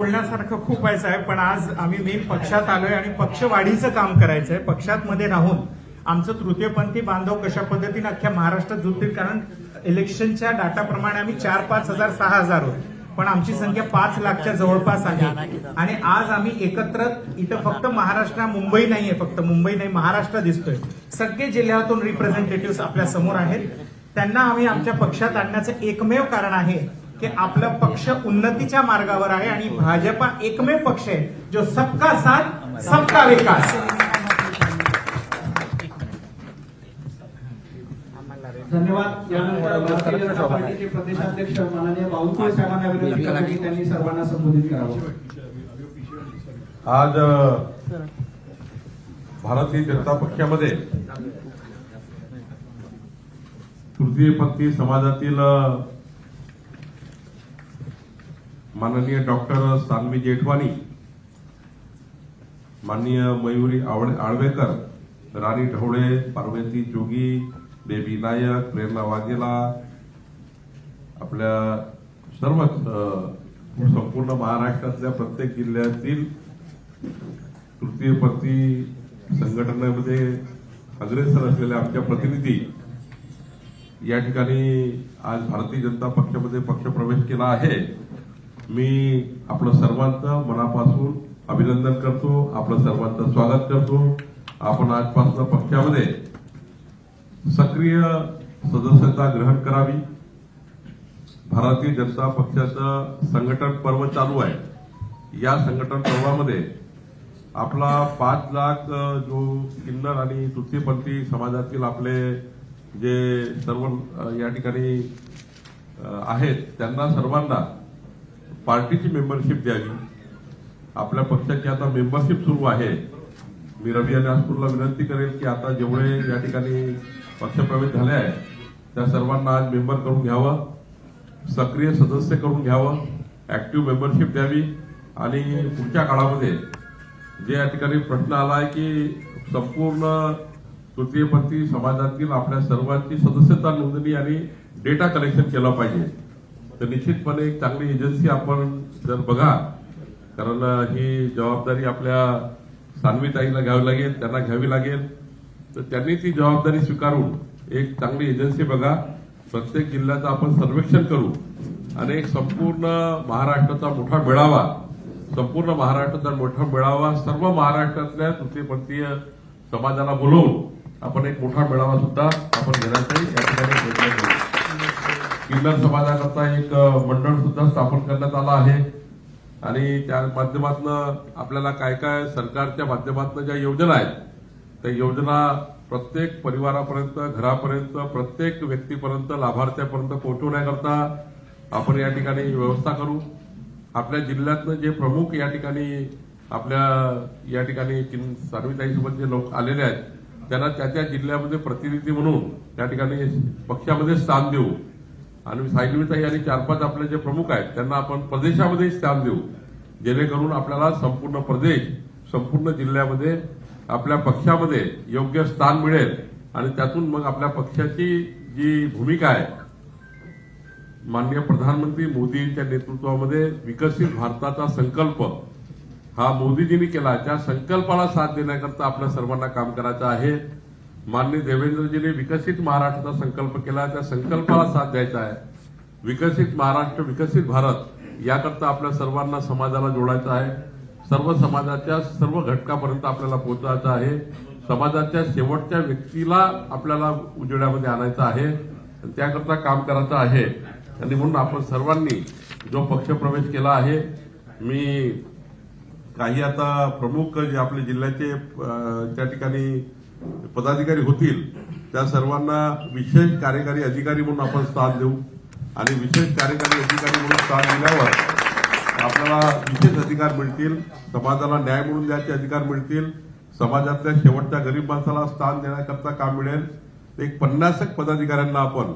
बोलण्यासारखं खूप आहे साहेब पण आज आम्ही मेन पक्षात आलोय आणि पक्षवाढीचं काम करायचंय. पक्षात मध्ये राहून आमचं तृतीयपंथी बांधव कशा पद्धतीने अख्ख्या महाराष्ट्रात जुळतील? कारण इलेक्शनच्या डाटाप्रमाणे आम्ही चार पाच हजार सहा हजार आहोत पण आमची संख्या पाच लाखच्या जवळपास आहे. आणि आज आम्ही एकत्र इथं फक्त महाराष्ट्र मुंबई नाहीये फक्त. मुंबई नाही महाराष्ट्र दिसतोय. सगळे जिल्ह्यातून रिप्रेझेंटेटिव्ह आपल्यासमोर आहेत. त्यांना आम्ही आमच्या पक्षात आणण्याचं एकमेव कारण आहे. की आपला पक्ष उन्नतीच्या मार्गावर आहे आणि भाजपा एकमेव पक्ष आहे जो सबका साथ सबका विकास. धन्यवाद. यानंतर भारतीय जनता पार्टीचे प्रदेशाध्यक्ष माननीय बावनकुळे साहेबांना विनंती करतो की त्यांनी सर्वांना संबोधित करावं. आज भारतीय जनता पक्षामध्ये तृतीयपंथी समाजातील अ, माननीय डॉक्टर सान्वी जेठवानी माननीय मयुरी आवळे आळवेकर राणी ढवळे पार्वती जोगी बेबी नायक प्रेरणा वाघेला आपल्या सर्वच संपूर्ण महाराष्ट्रातल्या प्रत्येक जिल्ह्यातील तृतीयपंथी संघटनेमध्ये अग्रेसर असलेले आमच्या प्रतिनिधी या ठिकाणी आज भारतीय जनता पक्षामध्ये पक्षप्रवेश केला आहे. मी आपलं सर्वांचं मनापासून अभिनंदन करतो आपलं सर्वांचं स्वागत करतो. आपण आजपासून पक्षामध्ये सक्रिय सदस्यता ग्रहण करावी. भारतीय जनता पक्षाचं संघटन पर्व चालू आहे. या संघटन पर्वामध्ये आपला पाच लाख जो किन्नर आणि तृतीयपंथी समाजातील आपले जे सर्व या ठिकाणी आहेत त्यांना सर्वांना पार्टीची मेंबरशिप द्यावी. आपल्या पक्षाची आता मेंबरशिप सुरू आहे. मी रवी आणि आसपूरला विनंती करेल की आता जेवढे या ठिकाणी पक्षप्रवेश झाले आहे त्या सर्वांना आज मेंबर करून घ्यावं सक्रिय सदस्य करून घ्यावं ऍक्टिव्ह मेंबरशिप द्यावी आणि पुढच्या काळामध्ये जे या ठिकाणी प्रश्न आला आहे की संपूर्ण तृतीयपंथी समाजातील आपल्या सर्वांची सदस्यता नोंदणी आणि डेटा कलेक्शन केलं पाहिजे. तर निश्चितपणे एक चांगली एजन्सी आपण जर बघा कारण ही जबाबदारी आपल्या सान्वीताईला घ्यावी लागेल त्यांना घ्यावी लागेल तर त्यांनी ती जबाबदारी स्वीकारून एक चांगली एजन्सी बघा. प्रत्येक जिल्ह्याचं आपण सर्वेक्षण करू आणि एक संपूर्ण महाराष्ट्राचा मोठा मेळावा संपूर्ण महाराष्ट्राचा मोठा मेळावा सर्व महाराष्ट्रातल्या तृतीयपंथीय समाजाला बोलवून आपण एक मोठा मेळावा सुद्धा आपण घेण्याचाही या ठिकाणी प्रयत्न करू किल्लर समाजाकरता एक मंडळ सुद्धा स्थापन करण्यात आलं आहे. आणि त्या माध्यमातून आपल्याला काय काय सरकारच्या माध्यमातून ज्या योजना आहेत त्या योजना प्रत्येक परिवारापर्यंत घरापर्यंत प्रत्येक व्यक्तीपर्यंत लाभार्थ्यापर्यंत पोहोचवण्याकरता आपण या ठिकाणी व्यवस्था करू. आपल्या जिल्ह्यातनं जे प्रमुख या ठिकाणी आपल्या या ठिकाणी किन- जे लोक आलेले आहेत त्यांना त्या त्या जिल्ह्यामध्ये प्रतिनिधी म्हणून त्या ठिकाणी पक्षामध्ये स्थान देऊ. आणि सायलीताई आणि चार पाच आपले जे प्रमुख आहेत त्यांना आपण प्रदेशामध्ये स्थान देऊ. जेणेकरून आपल्याला संपूर्ण प्रदेश संपूर्ण जिल्ह्यामध्ये आपल्या पक्षामध्ये योग्य स्थान मिळेल. आणि त्यातून मग आपल्या पक्षाची जी भूमिका आहे माननीय प्रधानमंत्री मोदींच्या नेतृत्वामध्ये विकसित भारताचा संकल्प हा मोदीजींनी केला. त्या संकल्पाला साथ देण्याकरता आपल्या सर्वांना काम करायचं आहे माननीय देवेंद्रजीने विकसित महाराष्ट्राचा संकल्प केला. त्या संकल्पाला साथ द्यायचा आहे. विकसित महाराष्ट्र विकसित भारत याकरता आपल्या सर्वांना समाजाला जोडायचं आहे. सर्व समाजाच्या सर्व घटकापर्यंत आपल्याला पोहोचायचं आहे. समाजाच्या शेवटच्या व्यक्तीला आपल्याला उजेडामध्ये आणायचं आहे. त्याकरता काम करायचं आहे. आणि म्हणून आपण सर्वांनी जो पक्षप्रवेश केला आहे मी काही आता प्रमुख जे आपले जिल्ह्याचे त्या ठिकाणी पदाधिकारी होतील त्या सर्वांना विशेष कार्यकारी अधिकारी म्हणून आपण स्थान देऊ. आणि विशेष कार्यकारी अधिकारी म्हणून स्थान दिल्यावर आपल्याला विशेष अधिकार मिळतील. समाजाला न्याय म्हणून द्यायचे अधिकार मिळतील. समाजातल्या शेवटच्या गरीब माणसाला स्थान देण्याकरता काम मिळेल. एक पन्नासक पदाधिकाऱ्यांना आपण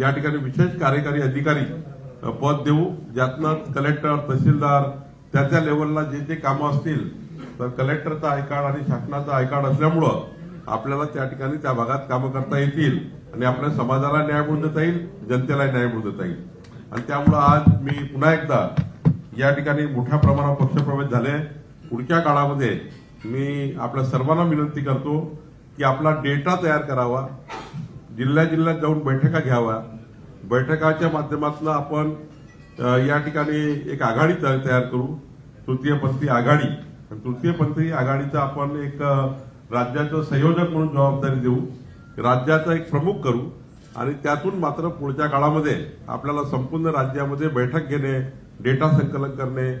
या ठिकाणी विशेष कार्यकारी अधिकारी पद देऊ. ज्यातनं कलेक्टर तहसीलदार त्या त्या लेवलला जे जे कामं असतील तर कलेक्टरचा आय कार्ड आणि शासनाचा आय कार्ड असल्यामुळं आपल्याला त्या ठिकाणी त्या भागात कामं करता येतील आणि आपल्या समाजाला न्याय मिळून देता येईल जनतेला न्याय मिळून देता येईल. आणि त्यामुळं आज मी पुन्हा एकदा या ठिकाणी मोठ्या प्रमाणात पक्षप्रवेश झाले. पुढच्या काळामध्ये मी आपल्या सर्वांना विनंती करतो की आपला डेटा तयार करावा जिल्ह्या जिल्ह्यात जाऊन बैठका घ्यावा बैठकाच्या माध्यमातून आपण या ठिकाणी एक आघाडी तयार करू. तृतीयपंथी आघाडी. आणि तृतीयपंथी आघाडीचा आपण एक राज्याचं संयोजक म्हणून जबाबदारी देऊ राज्याचा एक प्रमुख करू आणि त्यातून मात्र पुढच्या काळामध्ये आपल्याला संपूर्ण राज्यामध्ये बैठक घेणे डेटा संकलन करणे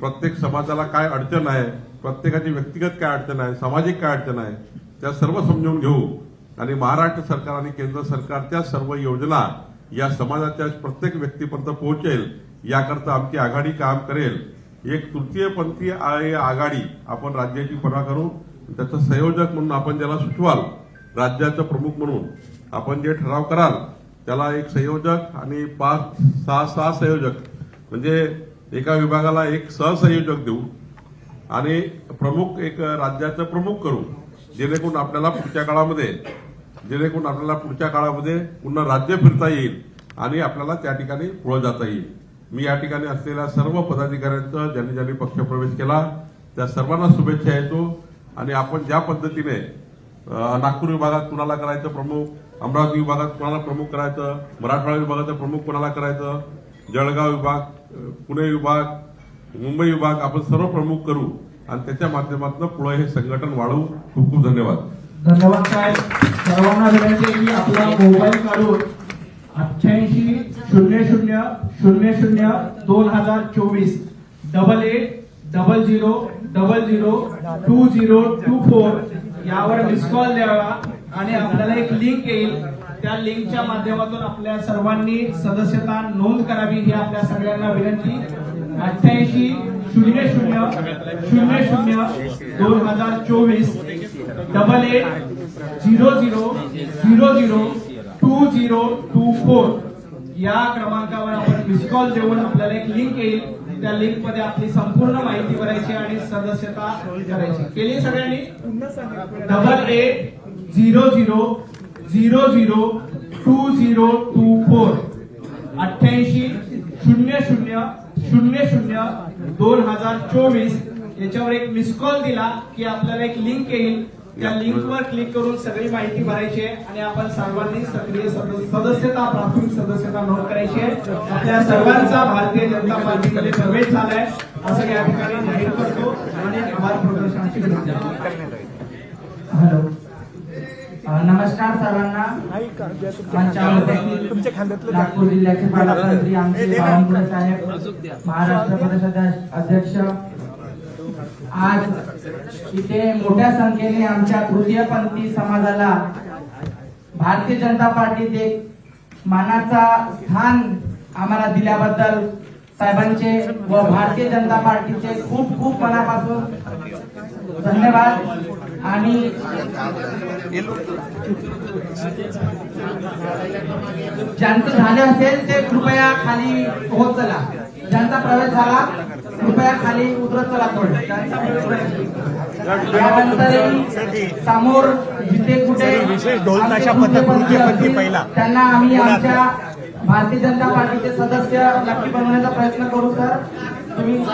प्रत्येक समाजाला काय अडचण आहे प्रत्येकाची व्यक्तिगत काय अडचण आहे सामाजिक काय अडचण आहे त्या सर्व समजून घेऊ आणि महाराष्ट्र सरकार आणि केंद्र सरकारच्या सर्व योजना या समाजाच्या प्रत्येक व्यक्तीपर्यंत पोहोचेल याकरता आमची आघाडी काम करेल. एक तृतीयपंथी आ- आघाडी आपण राज्याची परवा करू. त्याचं संयोजक म्हणून आपण ज्याला सुचवाल राज्याचं प्रमुख म्हणून आपण जे ठराव कराल त्याला एक संयोजक आणि पाच सहा सहा संयोजक म्हणजे एका विभागाला एक सहसंयोजक देऊ आणि प्रमुख एक राज्याचं प्रमुख करू जेणेकरून आपल्याला पुढच्या काळामध्ये जेणेकरून आपल्याला पुढच्या काळामध्ये पुन्हा राज्य फिरता येईल आणि आपल्याला त्या ठिकाणी पुढे जाता येईल. मी या ठिकाणी असलेल्या सर्व पदाधिकाऱ्यांचं ज्यांनी ज्यांनी पक्षप्रवेश केला त्या सर्वांना शुभेच्छा येतो. आणि आपण ज्या पद्धतीने नागपूर विभागात कुणाला करायचं प्रमुख अमरावती विभागात कुणाला प्रमुख करायचं मराठवाडा विभागाचं प्रमुख कुणाला करायचं जळगाव विभाग पुणे विभाग मुंबई विभाग आपण सर्व प्रमुख करू आणि त्याच्या माध्यमातून पुढे हे संघटन वाढवू. खूप खूप धन्यवाद. धन्यवाद साहेब. सर्वांना विनंती की आपला मोबाईल काढून अठ्ठ्याऐंशी शून्य शून्य शून्य शून्य दोन हजार चोवीस double eight double zero double zero two zero two four यावर मिस कॉल द्यावा आणि आपल्याला एक लिंक येईल. त्या लिंकच्या माध्यमातून आपल्या सर्वांनी सदस्यता नोंद करावी ही आपल्या सगळ्यांना विनंती. अठ्ठ्याऐंशी शून्य शून्य शून्य शून्य दोन हजार चोवीस. Double eight zero zero zero zero two zero two four या क्रमांकावर आपण मिस कॉल देऊन आपल्याला एक लिंक येईल. त्या लिंकमध्ये आपली संपूर्ण माहिती भरायची आणि सदस्यता करायची केली सगळ्यांनी? Double eight zero zero zero zero two zero two four अठ्ठ्याऐंशी शून्य शून्य शून्य शून्य दोन हजार चोवीस. याच्यावर एक मिस कॉल दिला की आपल्याला एक लिंक येईल. त्या लिंकवर क्लिक करून सगळी माहिती भरायची आहे आणि आपण सर्वांनी सक्रिय सदस्यता प्राथमिक सदस्यता नोंद करायची आहे. आपल्या सर्वांचा भारतीय जनता पार्टीमध्ये प्रवेश झालाय. असं या ठिकाणी जाहीर करतो आणि आभार प्रदर्शनाची हॅलो. नमस्कार सर्वांना. मंचावरती नागपूर जिल्ह्याचे पालकमंत्री आमचे बावनकुळे साहेब महाराष्ट्र प्रदेश अध्यक्ष आज इथे मोठ्या संख्येने आमच्या तृतीयपंथी समाजाला भारतीय जनता पार्टीत एक मानाचा स्थान आम्हाला दिल्याबद्दल साहेबांचे व भारतीय जनता पार्टीचे खूप खूप मनापासून धन्यवाद. आणि ज्यांचं झालं असेल ते कृपया खाली होत चला ज्यांचा प्रवेश झाला कृपया खाली उतरत चला समोर जिथे कुठे विशेष ढोलताशा पथक पहिला. त्यांना आम्ही आमच्या भारतीय जनता पार्टीचे सदस्य नक्की बनवण्याचा प्रयत्न करू सर. तुम्ही